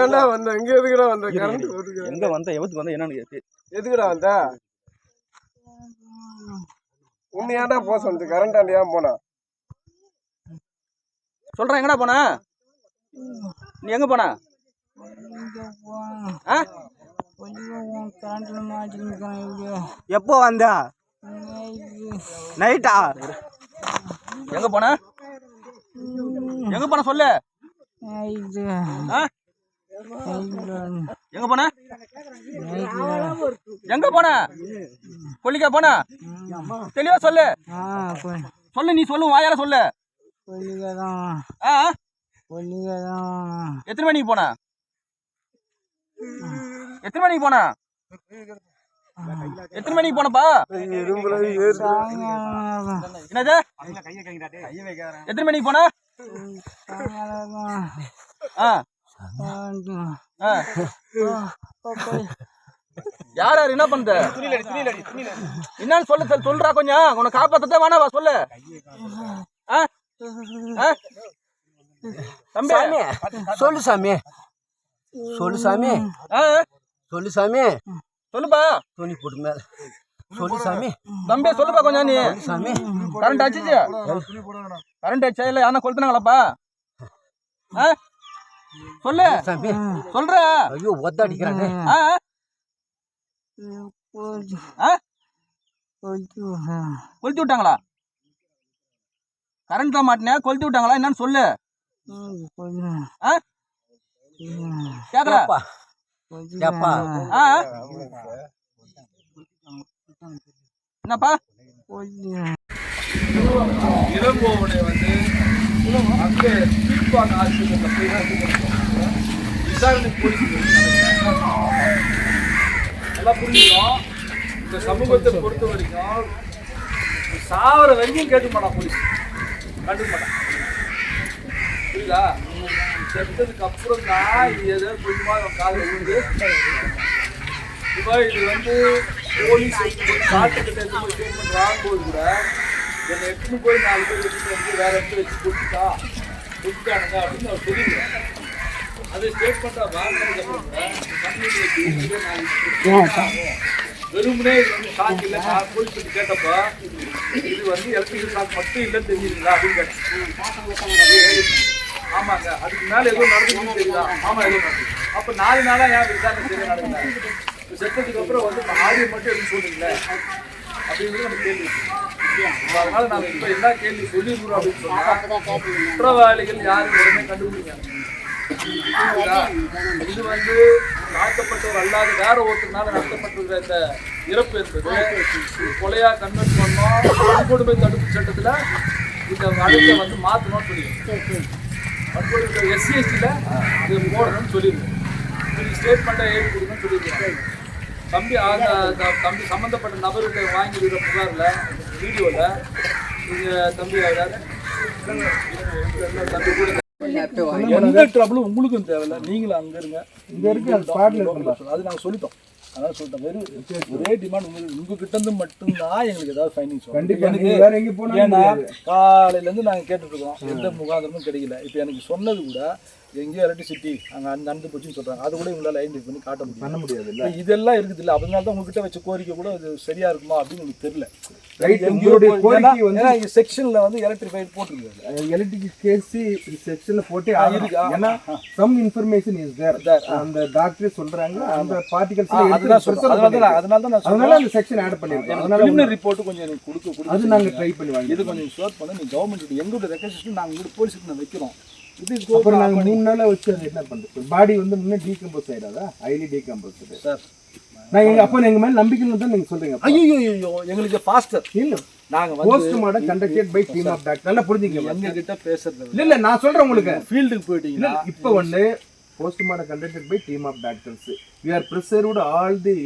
ஏன்டா வந்த? இங்க எதுக்குடா வந்த? கரண்ட் போட்டுக்க எங்க வந்த? எவத்துக்கு வந்த? என்னன்னு கேட்டு. எதுக்குடா வந்த? உன்னை ஏன்டா போக சொன்னது? கரண்ட் ஆண்டு ஏன் போனா? சொல்றேன் எங்கடா போன? நீ எங்க போன? எப்போ வந்த? நைட்டா? எங்க போன? எங்க போன சொல்லு? எங்க போன? எங்க போன? கொல்லிக்கா போன? தெளிவா சொல்லு. சொல்லு நீ சொல்லு வாயால சொல்லு. ஆ? எத்தனை மணிக்கு போன? எத்தனை மணிக்கு போன? எத்தனை மணிக்கு போனப்பா? என்னது? எத்தனை மணிக்கு போன? ஆ. யார் யார் என்ன பண்ணுது என்னன்னு சொல்லு சொல்லு சொல்றா கொஞ்சம். உன்னை காப்பாத்ததான் வேணாவா சொல்லு. ஆ? ஆ? தம்பி. சொல்லு சாமி. சொல்லு சாமி. ஆ? சொல்லு சாமி. சொல்லுப்பா. துணி போட்டு மேல. சொல்லு சாமி. தம்பி சொல்லுப்பா கொஞ்சம் நீ. சாமி. கரண்ட் அடிச்சிச்சு? கரண்ட் அடிச்சா இல்ல யாரா கொளுத்துனாங்களாப்பா? ஆ? சொல்லு. சாமி. சொல்ற. ஐயோ ஒத்த அடிக்கிறாங்க கொளுத்தி விட்டாங்களா? கரண்ட் தான் மாட்டினே கொளுத்தி விட்டாங்களா? என்னன்னு சொல்லு. ஆ? கேக்குற ஏப்பா ஏப்பா ஆ என்னப்பா? இளங்கோவனை வந்து அங்கே கீழ்ப்பாங்க ஆசிரியர்கள் போய் விசாரணை போலீஸ் நல்லா புரிஞ்சுக்கணும் இந்த சமூகத்தை பொறுத்த வரைக்கும் சாவர வரைக்கும் கேட்க மாட்டான் போலீஸ் கண்டுக்க மாட்டான் புரியுதா செத்ததுக்கு அப்புறம் தான் இது ஏதோ கொஞ்சமா அவன் காதில் விழுந்து இப்போ இது வந்து போலீஸ் காட்டுக்கிட்ட இருந்து போய் ஸ்டேட்மெண்ட் வாங்கும்போது கூட என்னை எடுத்துன்னு போய் நாலு பேர் எடுத்துட்டு வந்து வேற இடத்துல வச்சு கொடுத்துட்டா கொடுத்துட்டானுங்க அப்படின்னு அவர் சொல்லிடுறாங்க அது ஸ்டேட்மெண்ட்டாக வாங்கினதுக்கு அப்புறம் கூட. வெறுமனே இது வந்து ஷாக் இல்லை. நான் போலீஸ் கிட்ட கேட்டப்போ இது வந்து எலக்ட்ரிக்கல் ஷாக் மட்டும் இல்லைன்னு தெரியுதுங்களா அப்படின்னு கேட்டேன். ஆமாங்க. அதுக்கு மேல ஏதோ நடந்துச்சுன்னு தெரியுதா? ஆமா ஏதோ நடந்துச்சு. அப்ப நாலு நாளா ஏன் விசாரணை செய்ய நடந்தாங்க செத்ததுக்கு அப்புறம் வந்து ஆடியோ மட்டும் எதுவும் சொல்றீங்களே? அப்படிங்கிறது நம்ம கேள்வி அதனால இப்ப என்ன கேள்வி சொல்லிடுறோம் அப்படின்னு சொன்னா குற்றவாளிகள் யாரும் உடனே கண்டுபிடிங்க இது வந்து நடத்தப்பட்டவர் அல்லாத வேற ஒருத்தனால நடத்தப்பட்டிருக்கிற இந்த இறப்பு என்பது கொலையா கன்வெர்ட் பண்ணோம் வன்கொடுமை தடுப்பு சட்டத்துல இந்த வழக்கை வந்து மாற்றணும்னு சொல்லியிருக்கோம் வன்கொடுமை எஸ்சிஎஸ்டியில் இது போடணும்னு சொல்லியிருக்கோம் ஸ்டேட்மெண்ட்டை எழுதி கொடுக்கணும்னு சொல்லியிருக்கோம் தம்பி அந்த த- தம்பி சம்மந்தப்பட்ட நபர்கிட்ட வாங்கியிருக்கிற புகாரில் வீடியோவில் நீங்கள் தம்பி தம்பி கூட எந்த ட்ரபிளும் உங்களுக்கும் தேவையில்ல. நீங்களும் அங்க இருங்க. இங்க இருக்க அது நாங்க சொல்லிட்டோம். அதான் சொல்லிட்டோம். வெறும் ஒரே டிமாண்ட் உங்களுக்கு உங்ககிட்ட இருந்து மட்டும்தான் எங்களுக்கு ஏதாவது ஃபைனிங்ஸ் கண்டிப்பா. எனக்கு நீங்க வேற எங்க போனா ஏன்னா காலையில இருந்து நாங்க கேட்டுட்டு இருக்கோம். எந்த முகாந்திரமும் கிடைக்கல. இப்போ எனக்கு சொன்னது கூட எங்கேயோ எலக்ட்ரிசிட்டி அங்க அந்த நடந்து போச்சுன்னு சொல்றாங்க. அது கூட எங்களால் ஐடென்டிஃபை பண்ணி காட்ட முடியும் பண்ண முடியாது இப்ப இதெல்லாம் இருக்குது இல்ல அதனால தான் உங்ககிட்ட வச்ச கோரிக்கை கூட அது சரியா இருக்குமா அப்படின்னு உங்களுக்கு தெரியல. உங்களுடைய செக்ஷன்ல வந்து எலக்ட்ரிஃபைட் போட்டுருக்கு எலக்ட்ரிக் கேஸ் செக்ஷன்ல போட்டு ஏன்னா சம் இன்ஃபர்மேஷன் இஸ் தேர் அந்த டாக்டர் சொல்றாங்க அந்த பார்ட்டிகல்ஸ் அதுதான் சொல்றேன். அதனால தான் அதனால தான் நான் அதனால அந்த செக்ஷன் ஆட் பண்ணிருக்கோம். அதனால report கொஞ்சம் எனக்கு கொடுக்க அது நாங்க ட்ரை பண்ணி வாங்கி இது கொஞ்சம் ஷோர் பண்ண. நீ கவர்மெண்ட் எங்களோட ரெக்கமெண்டேஷன் நாங்க உங்களோட போலீஸ் நான் வைக்கிறோம். இது அப்புறம் go- நாங்க மூணு நாளா வச்சு அது என்ன பண்றது? பாடி வந்து முன்ன டீகம்போஸ் ஆயிடாதா? ஹைலி டீகம்போஸ் சார் நான் எங்க அப்ப எங்க மேல நம்பிக்கை தான் நீங்க சொல்றீங்க. ஐயோ ஐயோ எங்களுக்கு ஃபாஸ்டர் இல்ல. நாங்க வந்து post mortem conducted by team of doctor நல்லா புரிஞ்சுக்கங்க எங்க கிட்ட பேசுறது இல்ல. இல்ல நான் சொல்றேன் உங்களுக்கு. ஃபீல்டுக்கு இல்ல போயிட்டீங்கன்னா இப்ப வந்து post mortem conducted by team of doctors we are preserved all the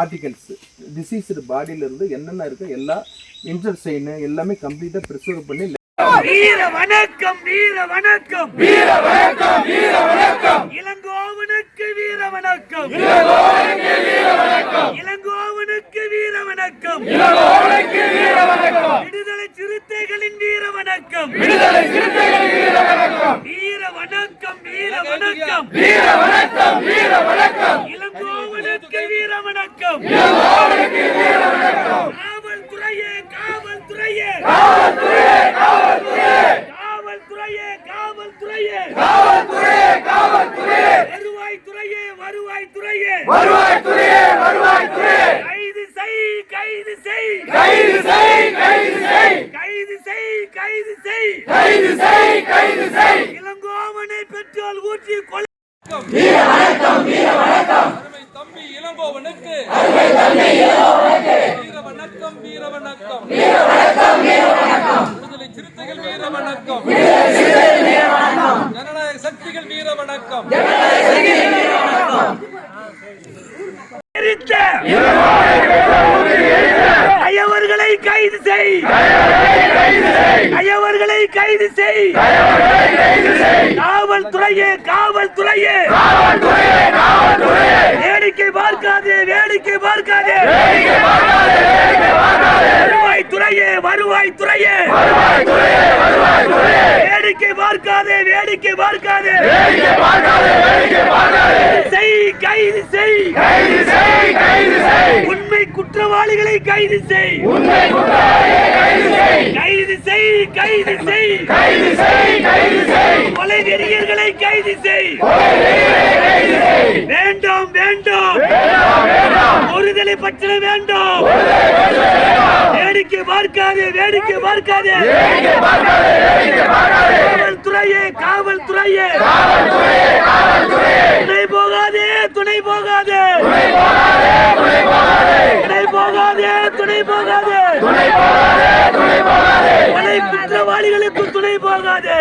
articles deceased பாடியில இருந்து என்னென்ன இருக்கு எல்லா இன்டர் சைன் எல்லாமே கம்ப்ளீட்டா ப்ரிசர்வ் பண்ணி வீர வணக்கம் வீர வணக்கம் வீர வணக்கம் வீர வணக்கம் இளங்கோவனுக்கு வீர வணக்கம் இளங்கோவனுக்கு வீர வணக்கம் விடுதலை சிறுத்தைகளின் வீர வணக்கம் விடுதலை சிறுத்தைகளின் வீர வணக்கம் வீர வணக்கம் வீர வணக்கம் வீர வணக்கம் வீர வணக்கம் இளங்கோவனுக்கு வீர வணக்கம் காவல்துறையே காவல்துறையே! காவல்துறையே காவல்துறையே! காவல்துறையே காவல்துறையே காவல்துறையே காவல்துறையே வருவாய்த்துறையே வருவாய்த்துறையே வருவாய்த்துறையே வருவாய்த்துறையே! கைது செய் கைது செய்! கைது செய் கைது செய்! கைது செய் கைது செய்! கைது செய் வேடிக்கை பார்க்காதே. வருவாய் துறையே வருவாய் துறையே வேடிக்கை பார்க்காதே வேடிக்கை பார்க்காதே. செய் கைது செய். உண்மை குற்றவாளிகளை கைது செய். கைது செய் கைது செய் கொலை வெறியர்களை கைது செய் வேண்டும் வேண்டும். ஒருதலை பட்சணை வேண்டும். வேடிக்கை பார்க்காதே வேடிக்கை பார்க்காதே. காவல்துறையே காவல்துறையே. துணை போகாதே துணை போகாதே துணை போகாதே துணை போகாதே கொலை குற்றவாளிகளுக்கு துணை போகாதே.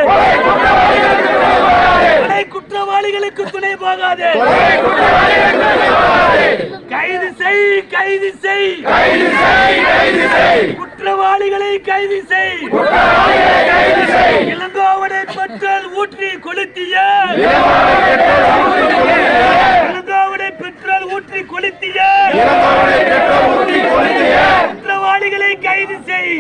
கொலை குற்றவாளிகளுக்கு துணை போகாதே. கைது செய் கைது செய். குற்றவாளிகளை கைது செய். இளங்கோவனை பெட்ரோல் ஊற்றி கொளுத்திய. இளங்கோவனை பெட்ரோல் ஊற்றி கொளுத்திய. குற்றவாளிகளை கைது செய்.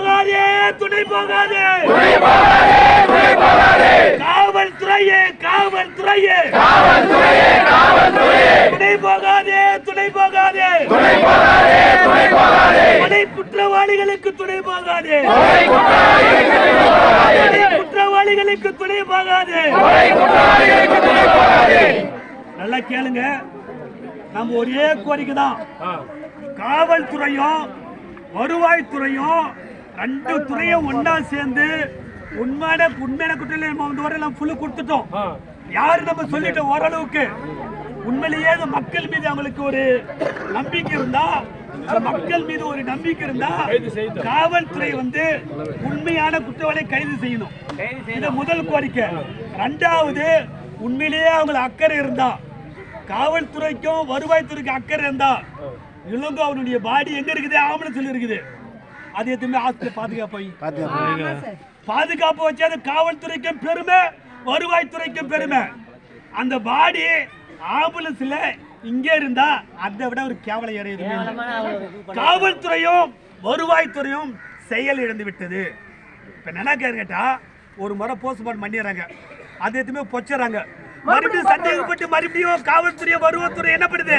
போகாதே துணை போகாதே. துணை போகாதே துணை போகாதே காவல் துறையே காவல் துறையே காவல் துறையே காவல் துறையே துணை போகாதே. துணை போகாதே துணை போகாதே துணை போகாதே கொலை குற்றவாளிகளுக்கு துணை போகாதே. கொலை குற்றவாளிகளுக்கு துணை போகாதே கொலை குற்றவாளிகளுக்கு துணை போகாதே. நல்லா கேளுங்க. நம்ம ஒரே கோரிக்கை தான் காவல்துறையும் வருவாய்த்துறையும் ரெண்டு துறையும் ஒண்ணா சேர்ந்து உண்மையான உண்மையான குற்றங்களை நம்ம இந்த வரை ஃபுல்லு கொடுத்துட்டோம். யாரு நம்ம சொல்லிட்டோம் ஓரளவுக்கு? உண்மையிலேயே மக்கள் மீது அவங்களுக்கு ஒரு நம்பிக்கை இருந்தா மக்கள் மீது ஒரு நம்பிக்கை இருந்தா காவல்துறை வந்து உண்மையான குற்றவாளியை கைது செய்யணும். இது முதல் கோரிக்கை. ரெண்டாவது உண்மையிலேயே அவங்களுக்கு அக்கறை இருந்தா காவல்துறைக்கும் வருவாய்த்துறைக்கும் அக்கறை இருந்தா இளங்கோ அவனுடைய பாடி எங்க இருக்குது? ஆம்புலன்ஸ்ல இருக்குது. அது எதுவுமே ஆஸ்பத்திரி பாதுகாப்பு. பாதுகாப்பு வச்சு அது காவல்துறைக்கும் பெருமை வருவாய்த்துறைக்கும் பெருமை. அந்த பாடி ஆம்புலன்ஸ்ல இங்கே இருந்தா அதை விட ஒரு எதுவுமே இல்லை. காவல்துறையும் வருவாய்த்துறையும் செயல் இழந்து விட்டது. இப்ப என்ன கேட்டா ஒரு முறை போஸ்ட்மார்ட்டம் பண்ணிடுறாங்க. அது எதுவுமே பொச்சுறாங்க மறுபடியும் சந்தேகப்பட்டு மறுபடியும் காவல்துறை வருவத்துறை என்ன பண்ணுது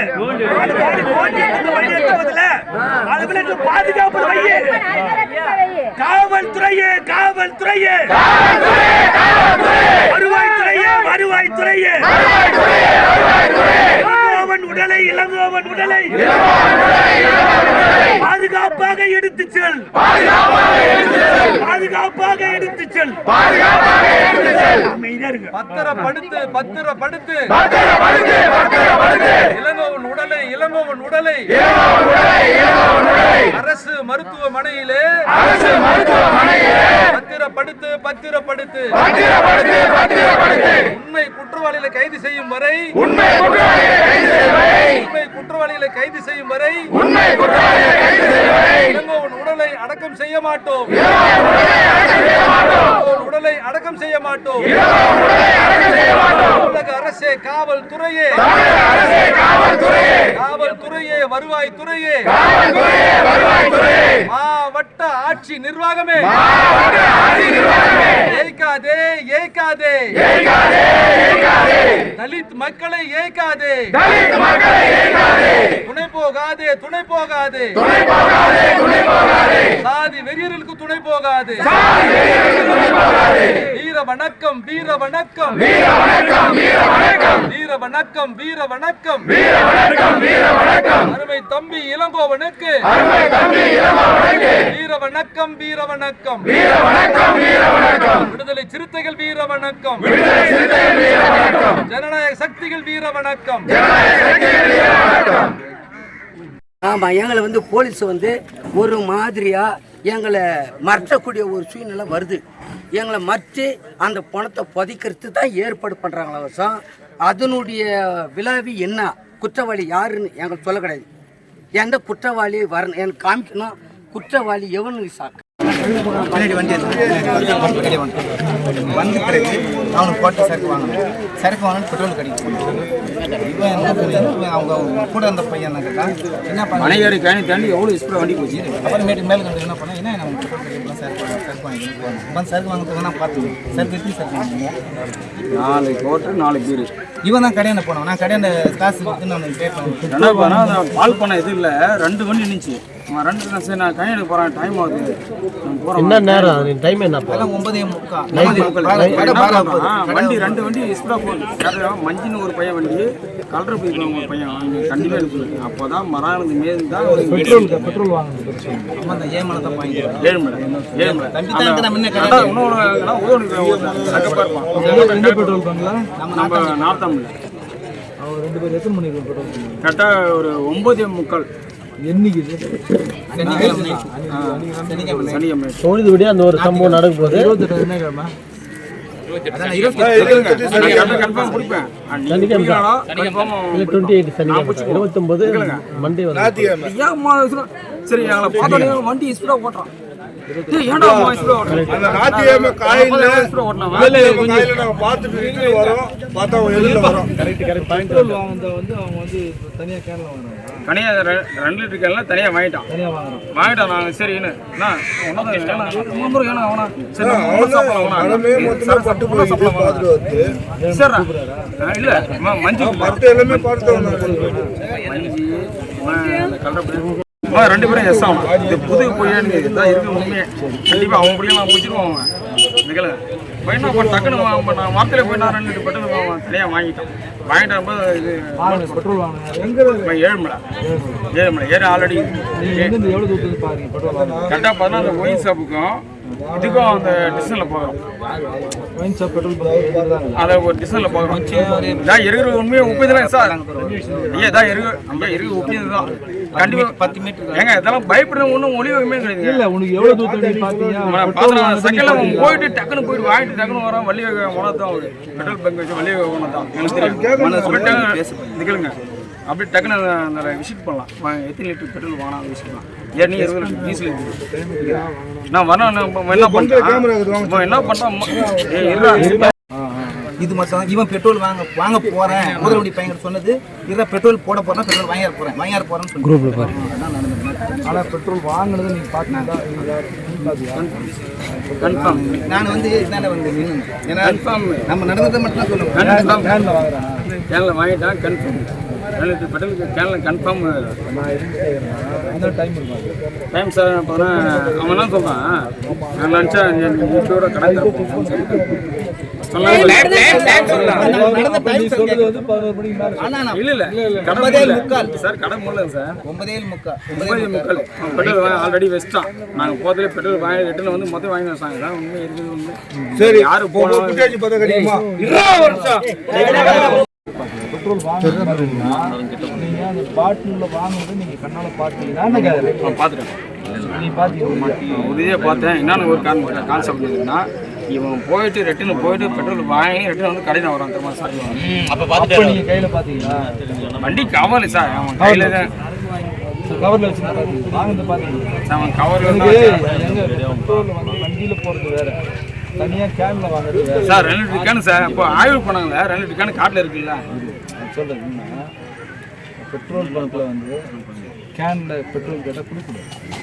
அது மாதிரி ஓட்டி எடுத்து வழி எடுத்துவதில்ல அது விட இன்னும் பாதுகாப்பு வையே காவல்துறையே காவல்துறையே. வருவாய்த்துறையே வருவாய்த்துறையே. இளங்கோவன் உடலை. இளங்கோவன் உடலை. பாதுகாப்பாக எடுத்து செல். பாதுகாப்பாக எடுத்து செல். பாதுகாப்பாக எடுத்து செல் பத்திரப்படுத்து பத்திரப்படுத்து. பத்திரப்படுத்து பத்திரப்படுத்து இளங்கோவன் உடலை இளங்கோவன் உடலை. இளங்கோவன் உடலை இளங்கோவன் உடலை அரசு மருத்துவமனையிலே. அரசு மருத்துவமனையிலே பத்திரப்படுத்து பத்திரப்படுத்து. பத்திரப்படுத்து பத்திரப்படுத்து உண்மை குற்றவாளிகளை கைது செய்யும் வரை. உண்மை குற்றவாளிகளை கைது செய்யும் வரை. உண்மை குற்றவாளிகளை கைது செய்யும் வரை உண்மை குற்றவாளிகளை கைது செய்யும் இளங்கோவன் உடலை அடக்கம் செய்ய மாட்டோம். உடலை அடக்கம் செய்ய மாட்டோம். தமிழக அரசு அரசே காவல்துறையே. காவல்துறையே வருவாய் துறையே மாவட்ட ஆட்சி நிர்வாகமே. ஏய்க்காதே ஏய்க்காதே. தலித் மக்களை ஏய்க்காதே. போகாதே துணை போகாதே சாதி வெறியர்களுக்கு துணை போகாதே வீர வணக்கம் வீர வணக்கம் வீர வணக்கம் வீர வணக்கம் வீர வணக்கம் அருமை தம்பி இளங்கோவனுக்கு வீர வணக்கம் வீர வணக்கம் விடுதலை சிறுத்தைகள் வீர வணக்கம் ஜனநாயக சக்திகள் வீர வணக்கம் ஆமாம் எங்களை வந்து போலீஸ் வந்து ஒரு மாதிரியாக எங்களை மறக்கக்கூடிய ஒரு சூழ்நிலை வருது. எங்களை மறைச்சு அந்த பணத்தை புதைக்கிறது தான் ஏற்பாடு பண்ணுறாங்களா வருஷம் அதனுடைய விழாவி என்ன? குற்றவாளி யாருன்னு எங்களுக்கு சொல்ல கிடையாது. எந்த குற்றவாளி வரணும்? எனக்கு காமிக்கணும். குற்றவாளி எவனுக்கு சாக்கு? பின்னாடி வண்டி பின்னாடி வந்து வந்த பிறகு அவனுக்கு போட்டு சரக்கு வாங்கணும். சரக்கு வாங்கணும் பெட்ரோல் கிடைக்கும் இவன் என்ன பண்ணி- அவங்க கூட இருந்த பையன் என்ன கேட்டான்? என்ன பண்ண? கேணி தாண்டி எவ்வளோ ஸ்பீடாக வண்டி போச்சு? அப்புறமேட்டு மேலே கண்டு என்ன பண்ணா? என்ன நம்ம பெட்ரோல் கிடைக்கலாம் சரக்கு வாங்க சரக்கு வந்து சரக்கு வாங்க தான் பார்த்து சரக்கு எப்படி சரக்கு வாங்குங்க நாலு கோட்டு நாலு பீரு இவன் தான் கடையான போனோம் நான் கடையான காசு கொடுத்து நான் பே பண்ணி என்ன பண்ணா அந்த பால் பண்ண இது இல்லை. ரெண்டு வண்டி நின்றுச்சு ரெண்டு நான் சரி நான் கை எடுக்க போகிறேன் டைம் ஆகுது என்ன நேரம்? டைம் என்னப்பா எல்லாம் ஒன்பதே முக்கா. என்ன பண்ணா, வண்டி ரெண்டு வண்டி ஸ்பீடாக போகுது. மஞ்சின்னு ஒரு பையன் வண்டி கலர் போய் ஒரு பையன் கண்டிப்பாக எடுத்து அப்போ தான் மரம் மேல் தான் ஒரு பெட்ரோல் அம்மா அந்த ஏமலை தான் வாங்கிக்கிறேன் ஏழு மணி ஏழு மணி தம்பி தான் இருக்கு, நம்ம என்ன கடை அதான் இன்னொரு ஏன்னா உதவி ஒரு சக்கப்பா இருப்பான் எந்த பெட்ரோல் நம்ம நார்த்தாமில் அவர் ரெண்டு பேர் எத்தனை மணிக்கு பெட்ரோல் கரெக்டாக ஒரு ஒம்பதே முக்கால். என்னைக்கு அந்த ஒரு சம்பவம் நடக்க பிடிப்பேன் சனிக்கிழமை. இருபத்தொம்போது மண்டே வந்து ஏம்மா இதுல- சரி எங்களை பார்த்தோன்னே வண்டி ஸ்பீடாக ஓட்டுறான்? பார்த்துட்டு இருந்து வரோம். பார்த்தா அவங்க எதிரில் வரோம் தனியா ரெ- ரெண்டு லிட்டர் கேன்ல தனியா வாங்கிட்டான். வாங்கிட்டான் நாங்க சரி என்ன? ஒன்னதான் ஏன்னா ஏன்னா அவனா சரி நம்ம ஒண்ணு சாப்பிடலாம் அவனா மனமே மொத்தமா பட்டு போயிட்டு பார்த்துட்டு வந்து. சரிடா. ஆ, இல்ல மஞ்சு ரெண்டு பேரும் எஸ் ஆகும் இது புது பொய்யானு இதான் இருக்கு உண்மையே. கண்டிப்பா அவன் பிடிக்கும் நான் பிடிச்சிருவோம் அவன். நிக்கல. போய் என்ன பண்ண டக்குனு வா- நான் வார்த்தையில போய் நான் ரெண்டு பெட்ரோல் அவன் தனியா வாங்கிட்டான் வாங்கிட்ட போது இது பெட்ரோல் வாங்கினேன் ஏழுமலை ஏழுமலை ஏழு ஆல்ரெடி கரெக்டாக பார்த்தா அந்த ஒயின் ஷாப்புக்கும் இதுக்கும் அந்த டிஸ்டன்ஸில் போகிறோம் அதை ஒரு டிஸ்டன்ஸில் போகிறோம் இதான் இருக்கிற உண்மையை உப்பது சார். ஐயா இதான் இருக்கு ஐயா இருக்கு உப்பது தான் கண்டிப்பாக பத்து மீட்டர் ஏங்க இதெல்லாம் பயப்படுற ஒன்றும் ஒளிவுமே கிடையாது. இல்லை உனக்கு எவ்வளோ தூரம் பார்த்தீங்க செகண்டில் போயிட்டு டக்குன்னு போயிட்டு வாங்கிட்டு டக்குன்னு வரோம் வள்ளி உணவு தான் ஒரு பெட்ரோல் பங்க் வச்சு வள்ளி உணவு தான். எனக்கு நிற்கலுங்க அப்படியே டக்குன்னு அந்த- விசிட் பண்ணலாம். எத்தனை லிட்டர் பெட்ரோல் வாங்கினா விசிட் பண்ணலாம். ஏறி இருபது லிட்டர் டீசல் இருக்குது நான் வரேன் நான் இப்ப என்ன பண்ணுறேன் இப்போ என்ன பண்ணுறேன் இது மட்டும் இவன் பெட்ரோல் வாங்க வாங்க போறேன். முதலவடி பையன் சொன்னது இதை பெட்ரோல் போட போறேன் பெட்ரோல் வாங்கிட போறேன் வாங்கிட போறேன்னு சொல்லி குரூப்ல பாரு. ஆனால் பெட்ரோல் வாங்கினது நீங்கள் பார்த்தீங்கன்னா கன்ஃபார்ம் நான் வந்து இதாண்ட வந்து ஏன்னா கன்ஃபார்ம் நம்ம நடந்ததை மட்டும் தான் சொல்லுவோம் கன்ஃபார்ம் கேனில் வாங்குறேன். கேனில் வாங்கிட்டான் கன்ஃபார்ம் கேனில் பெட்ரோல் கேனில் கன்ஃபார்ம் டைம் சார் பார்த்தா அவன் என்ன சொல்கிறான் நான் நினச்சா வீட்டோட கடை நான். Sir sir. பெட்ரோல் ஆல்ரெடி வெஸ்ட்டான் நாங்கள் போதிலே பெட்ரோல் வாங்கி ரிட்டர்ன் வந்து மொத்தம் வாங்கி வச்சாங்க இதான் உண்மை இருக்குது உண்மை. சரி யாரு இப்போ போனாலும் குட்டியாச்சி பார்த்தா கிடைக்குமா பார்த்துட்டேன் நீ பார்த்தீங்க உதவியே பார்த்தேன். என்னன்னு ஒரு காரணம் கான்செப்ட் இருக்குன்னா இவன் போயிட்டு ரிட்டர்ன் போயிட்டு பெட்ரோல் வாங்கி ரிட்டர்ன் வந்து கடையில் வரான் தெரியுமா சார் அப்போ பார்த்துட்டு நீங்கள் கையில் பார்த்தீங்களா? வண்டி கவர் சார். அவன் கையில் தான் கவரில் வச்சு வாங்கிட்டு பார்த்தீங்க அவன் கவரில் பெட்ரோல் வந்து வண்டியில் போகிறது வேற. தனியா கேன்ல வாங்குறது வேற. சார் ரெண்டு லிட்டர் கேனு சார். இப்போ ஆய்வு பண்ணாங்களே ரெண்டு லிட்டர் கேனு காட்டில் இருக்குல்ல. என்னன்னா பெட்ரோல் பங்க்ல வந்து கேன்ல பெட்ரோல் கேட்டால் ஒரு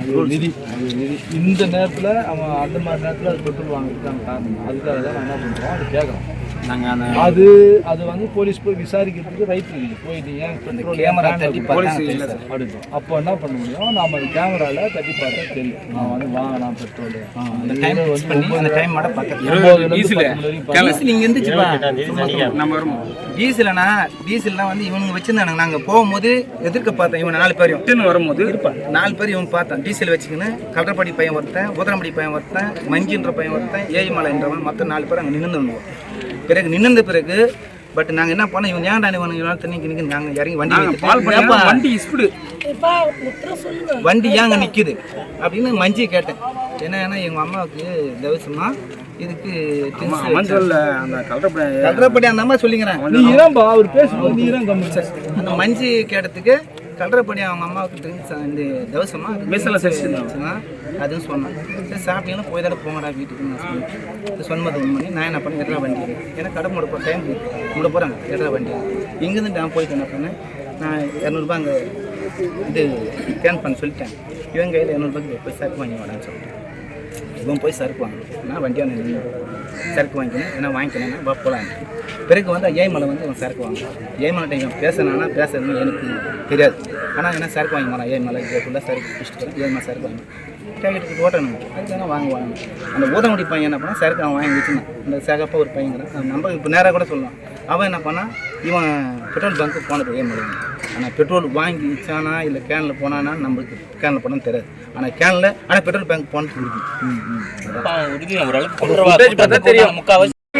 நிதி அது ஒரு நிதி. இந்த நேரத்தில் அவன் அந்த மாதிரி நேரத்தில் அது பெட்ரோல் வாங்குறதுக்கான காரணம். அதுக்காக தான் நான் என்ன பண்ணுறோம் அது கேட்குறோம். நாங்கள் அது அது வந்து போலீஸ் போய் விசாரிக்கிறதுக்கு ரைட் இருக்குது போய் நீ ஏன் பெட்ரோல் கேமரா தட்டி போலீஸ் இல்லை அப்போ என்ன பண்ண முடியும்? நாம அது கேமரால தட்டி பார்த்தா தெரியும். நான் வந்து வாங்கினான் பெட்ரோல் அந்த டைம் பண்ணி அந்த டைம் மட்டும் பக்கத்துல டீசல் டீசல் இங்க இருந்துச்சுப்பா நம்ம வரும். டீசல்னா டீசல்லாம் வந்து இவனுங்க வச்சிருந்தானுங்க. நாங்க போகும்போது எதிர்க்க பார்த்தோம் இவன் நாலு பேரையும் வரும்போது நாலு பேர் இவன் பார்த்தான். டீசல் வச்சுக்கின்னு கல்லப்படி பையன் ஒருத்தன் உதரம்படி பையன் ஒருத்தன் மஞ்சின்ற பையன் ஒருத்தன் ஏய்மலைன்றவன் மொத்தம் நாலு பேர் அங்கே நின்று பிறகு நின்றுந்த பிறகு பட் நாங்கள் என்ன பண்ண இவன் ஏன்டா இவன் இவ்வளோ தண்ணி நிற்குது நாங்கள் இறங்கி வண்டி கால் எடுத்துட்டு வண்டி இஸ்பிடு வண்டி ஏங்க நிற்குது அப்படின்னு மஞ்சி கேட்டேன். ஏன்னா ஏன்னா எங்கள் அம்மாவுக்கு தவசமாக இதுக்கு கல்றப்படி அந்த அம்மா சொல்லிங்கிறேன் நீ அவர் பேசும்போது நீ அந்த மஞ்சி கேட்டதுக்கு கல்றப்படி அவங்க அம்மாவுக்கு ட்ரிங்க்ஸ் இந்த தவசமா மீசல செஞ்சுருந்தாங்க. இருந்துச்சுன்னா அதுவும் சொன்னான் சரி சாப்பிட்டீங்கன்னா போய் தானே போங்கடா வீட்டுக்கு நான் சொன்னேன். சொன்னது ஒன்று பண்ணி நான் என்ன பண்ணேன்? எட்டரா வண்டி. ஏன்னா கடை மூட போகிற டைம் மூட போகிறாங்க எட்டரா வண்டி இங்கேருந்து நான் போயிட்டு என்ன பண்ணேன்? நான் இரநூறுபா அங்கே இது ஸ்கேன் பண்ண சொல்லிட்டேன். இவன் கையில் இரநூறுபாய்க்கு போய் சரக்கு வாங்கி வாடான்னு சொல்லிட்டேன். இவன் போய் சரக்கு வாங்க நான் வண்டியான நின்று சரக்கு வாங்கிக்கணும் ஏன்னா வாங்கிக்கணும்னா வா போகலாம் பிறகு வந்து ஏய்மலை வந்து இவன் சரக்கு வாங்க ஏய்மலை இவன் பேசினானா பேசுறதுன்னு எனக்கு தெரியாது. ஆனால் என்ன சரக்கு வாங்கி போகிறான் ஏய்மலை இதுக்குள்ளே சரக்கு பிடிச்சிட்டு ஏய்மலை சரக்கு வாங்கி டேக்கெட்டுக்கு ஓட்டணும். அதுக்கான வாங்குவாங்க. அந்த ஊதமுடி பையன் என்ன பண்ணா சரக்கு அவன் வாங்கி வச்சுருந்தான். அந்த சகப்பா ஒரு பையங்கிறான் அவன் நம்ம இப்போ நேராக கூட சொல்லலாம். அவன் என்ன பண்ணான்? இவன் பெட்ரோல் பங்க்கு போனது ஏய்மலை ஆனால் பெட்ரோல் வாங்கி வச்சானா இல்லை கேனில் போனானா நம்மளுக்கு கேனில் போனோன்னு தெரியாது. ஆனால் கேனில் ஆனால் பெட்ரோல் பங்க் போனது உறுதி சிறுத்தைகள்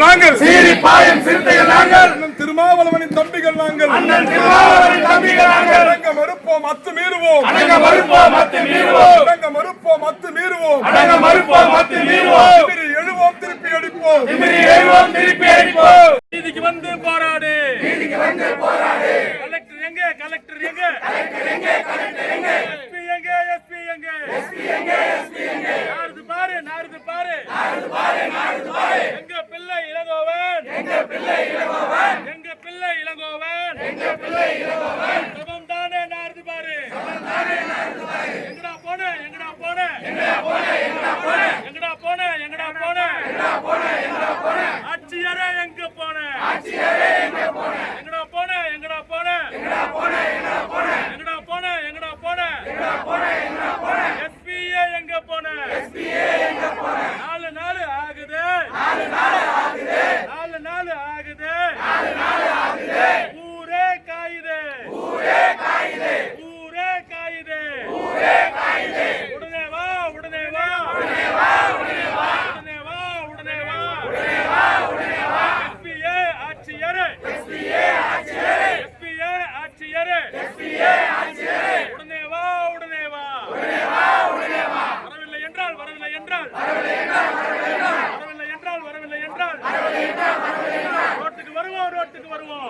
நாங்கள் அண்ணன் திருமாவளவனின் தம்பிகள் நாங்கள். அண்ணன் திருமாவளவனின் தம்பிகள் நாங்கள். அடங்க மறுப்போம் அத்து மீறுவோம். அடங்க மறுப்போம் அத்து மீறுவோம். அடங்க மறுப்போம் அத்து மீறுவோம். அடங்க மறுப்போம் அத்து மீறுவோம். திமிரி எழுவோம் திருப்பி அடிப்போம். திமிரி எழுவோம் திருப்பி அடிப்போம். நீதிக்கு வந்து போராடு. நீதிக்கு வந்து এটা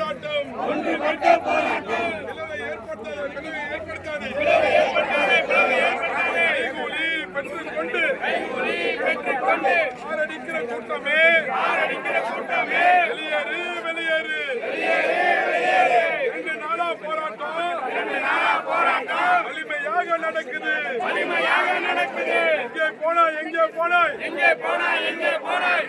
போராட்டம். ஒன்றுபட்ட போராட்டம். விளைவை ஏற்படுத்தாத விளைவை ஏற்படுத்தாதே. விளைவை ஏற்படுத்தாதே விளைவை ஏற்படுத்தாதே. கைகூலி பெற்றுக்கொண்டு. கைகூலி பெற்றுக்கொண்டு. ஆரடிக்கிற கூட்டமே. ஆரடிக்கிற கூட்டமே. வெளியேறு வெளியேறு. வெளியேறு வெளியேறு. ரெண்டு நாளா போராட்டம். ரெண்டு நாளா போராட்டம். வலிமையாக நடக்குது. வலிமையாக நடக்குது. எங்கே போனாய் எங்கே போனாய்? எங்கே போனாய் எங்கே போனாய்?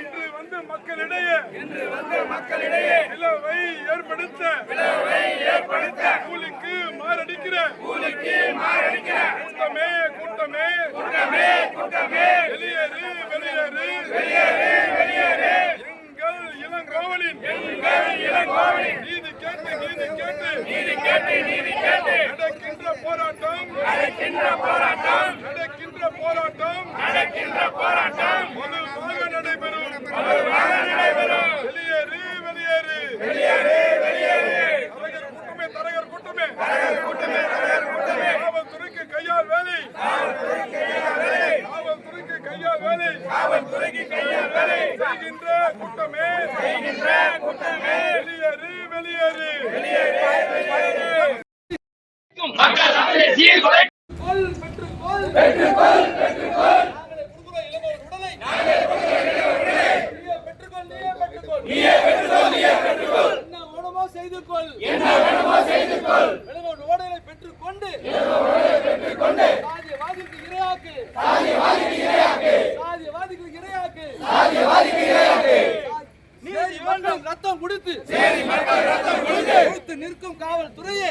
மக்களிடையே இன்று வந்து மக்களிடையே விளைவை ஏற்படுத்த விளைவை ஏற்படுத்த கூலிக்கு மாரடிக்கிற கூலிக்கு மாரடிக்கிற. கூட்டமே கூட்டமே கூட்டமே கூட்டமே. வெளியேறு வெளியேறு. வெளியேறு வெளியேறு. எங்கள் இளங்கோவலின் எங்கள் இளங்கோவலின். நீதி கேட்டு நீதி கேட்டு. நீதி கேட்டு நீதி கேட்டு. நடக்கின்ற போராட்டம் நடக்கின்ற போராட்டம். நடக்கின்ற பொதுவாக செய்கின்ற கூட்டமே. செய்கின்ற கூட்டமே. வெளியேறு வெளியேறு. வெளியேறு மக்கள் சமூக சீர்குலை நிற்கும் காவல்துறையே.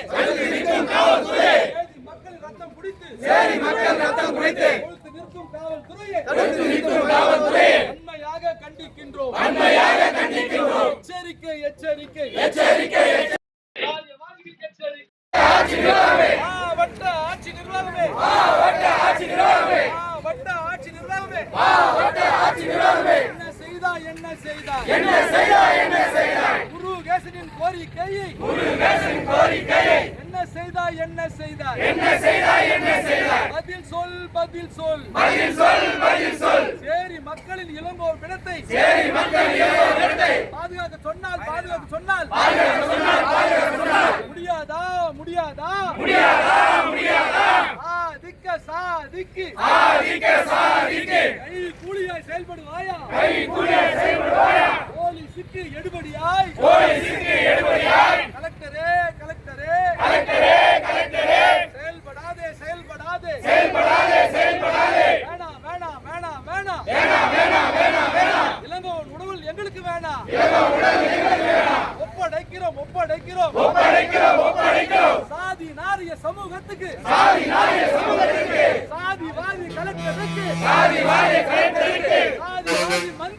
espérate. Sí.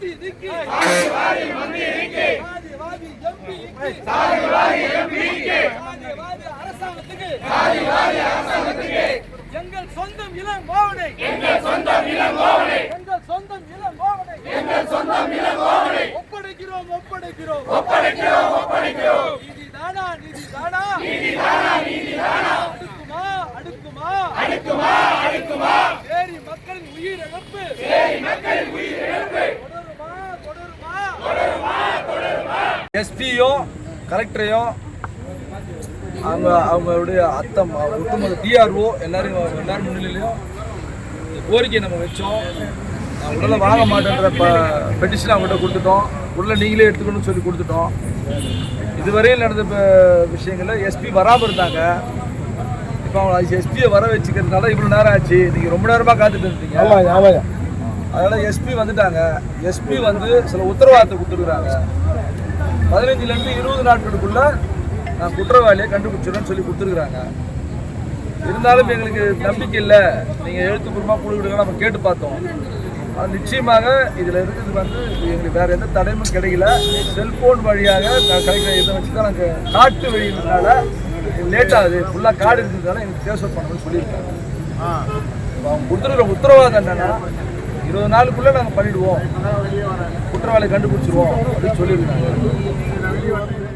எம்பி சாதிவாரி எம்பி கலெக்டரையும் அவங்க அவங்களுடைய அத்தம் ஒட்டுமொத்த டிஆர்ஓ எல்லாரும் எல்லாரும் முன்னிலையிலையும் கோரிக்கையை நம்ம வச்சோம். உடலை வாங்க மாட்டேன்ற ப பெட்டிஷன் அவங்ககிட்ட கொடுத்துட்டோம். உடலை நீங்களே எடுத்துக்கணும்னு சொல்லி கொடுத்துட்டோம். இதுவரையில் நடந்த விஷயங்கள்ல எஸ்பி வராமல் இருந்தாங்க. இப்போ அவங்க எஸ்பியை வர வச்சுக்கிறதுனால இவ்வளோ நேரம் ஆச்சு. நீங்கள் ரொம்ப நேரமாக காத்துட்டு இருந்தீங்க. அதனால் எஸ்பி வந்துட்டாங்க. எஸ்பி வந்து சில உத்தரவாதத்தை கொடுத்துருக்குறாங்க. பதினஞ்சுலேருந்து இருபது நாட்களுக்குள்ள நான் குற்றவாளியை கண்டுபிடிச்சிடுறேன்னு சொல்லி கொடுத்துருக்குறாங்க. இருந்தாலும் எங்களுக்கு நம்பிக்கை இல்லை. நீங்கள் எழுத்துப்பூர்வமாக கொடுக்குறீங்க நம்ம கேட்டு பார்த்தோம். நிச்சயமாக இதில் இருக்கிறது வந்து எங்களுக்கு வேறு எந்த தடையும் கிடைக்கல. செல்ஃபோன் வழியாக நான் கிடைக்கிற இதை வச்சு தான் நாங்கள் காட்டு வழியினால லேட் ஆகுது. ஃபுல்லாக காடு இருக்கிறதுனால எங்களுக்கு ட்ரேஸ் பண்ணணும்னு சொல்லியிருக்காங்க. அவங்க கொடுத்துருக்குற உத்தரவாதம் என்னன்னா இருபது நாளுக்குள்ளே நாங்கள் பண்ணிடுவோம். குற்றவாளியை கண்டுபிடிச்சிருவோம் அப்படின்னு சொல்லியிருக்காங்க